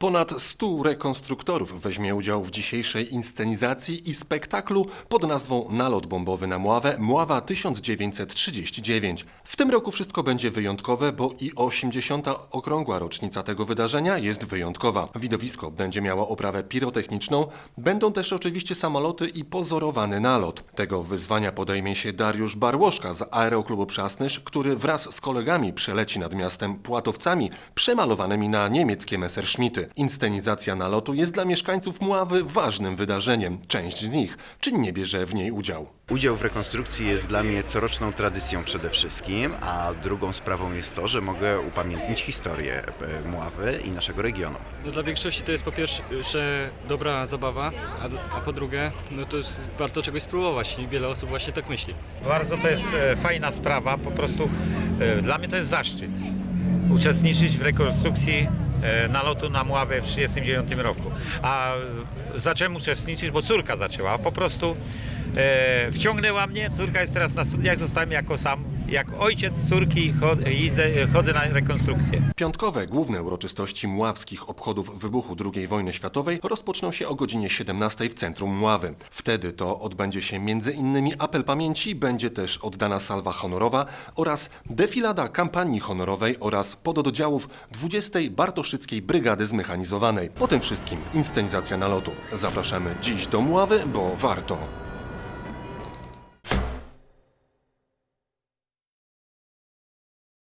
Ponad 100 rekonstruktorów weźmie udział w dzisiejszej inscenizacji i spektaklu pod nazwą Nalot bombowy na Mławę Mława 1939. W tym roku wszystko będzie wyjątkowe, bo i 80. okrągła rocznica tego wydarzenia jest wyjątkowa. Widowisko będzie miało oprawę pirotechniczną, będą też oczywiście samoloty i pozorowany nalot. Tego wyzwania podejmie się Dariusz Barłoszka z Aeroklubu Przasnysz, który wraz z kolegami przeleci nad miastem płatowcami przemalowanymi na niemieckie Messerschmitty. Inscenizacja nalotu jest dla mieszkańców Mławy ważnym wydarzeniem. Część z nich czynnie bierze w niej udział. Udział w rekonstrukcji jest dla mnie coroczną tradycją przede wszystkim, a drugą sprawą jest to, że mogę upamiętnić historię e, Mławy i naszego regionu. No, dla większości to jest po pierwsze dobra zabawa, a, a po drugie no to jest, warto czegoś spróbować i wiele osób właśnie tak myśli. Bardzo to jest e, fajna sprawa, po prostu e, dla mnie to jest zaszczyt uczestniczyć w rekonstrukcji nalotu na Mławę w 1939 roku. A e, zacząłem uczestniczyć, bo córka zaczęła, po prostu e, wciągnęła mnie, córka jest teraz na studiach, zostałem jako sam, jak ojciec córki chodzę na rekonstrukcję. Piątkowe główne uroczystości mławskich obchodów wybuchu II wojny światowej rozpoczną się o godzinie 17 w centrum Mławy. Wtedy to odbędzie się m.in. apel pamięci, będzie też oddana salwa honorowa oraz defilada kampanii honorowej oraz pododdziałów 20. Bartoszyckiej Brygady Zmechanizowanej. Po tym wszystkim inscenizacja nalotu. Zapraszamy dziś do Mławy, bo warto.